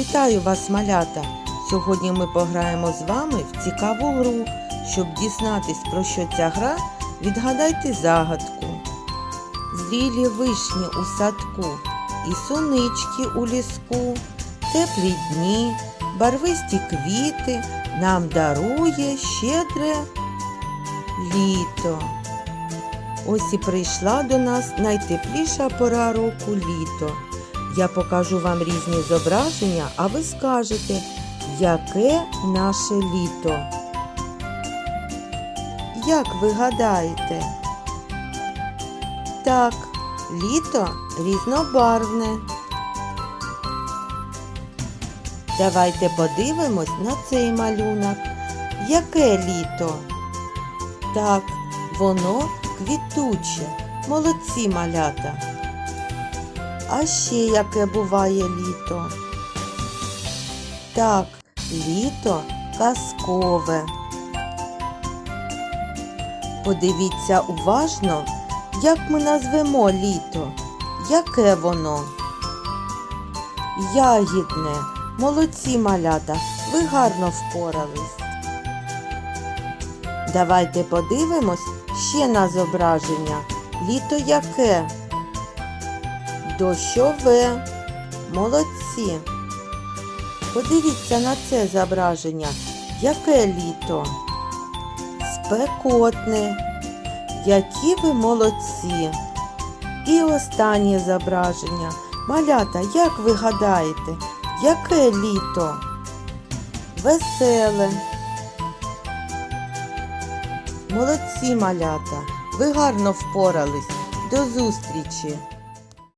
Вітаю вас, малята! Сьогодні ми пограємо з вами в цікаву гру. Щоб дізнатись, про що ця гра, відгадайте загадку. Зрілі вишні у садку і сунички у ліску, теплі дні, барвисті квіти нам дарує щедре літо. Ось і прийшла до нас найтепліша пора року літо. Я покажу вам різні зображення, а ви скажете, яке наше літо. Як ви гадаєте? Так, літо різнобарвне. Давайте подивимось на цей малюнок. Яке літо? Так, воно квітуче. Молодці малята. А ще яке буває літо? Так, літо казкове. Подивіться уважно, як ми назвемо літо. Яке воно? Ягідне. Молодці малята, ви гарно впорались. Давайте подивимось ще на зображення. Літо яке? Дощове. Молодці. Подивіться на це зображення. Яке літо? Спекотне. Які ви молодці. І останнє зображення. Малята, як ви гадаєте, яке літо? Веселе. Молодці малята. Ви гарно впорались. До зустрічі!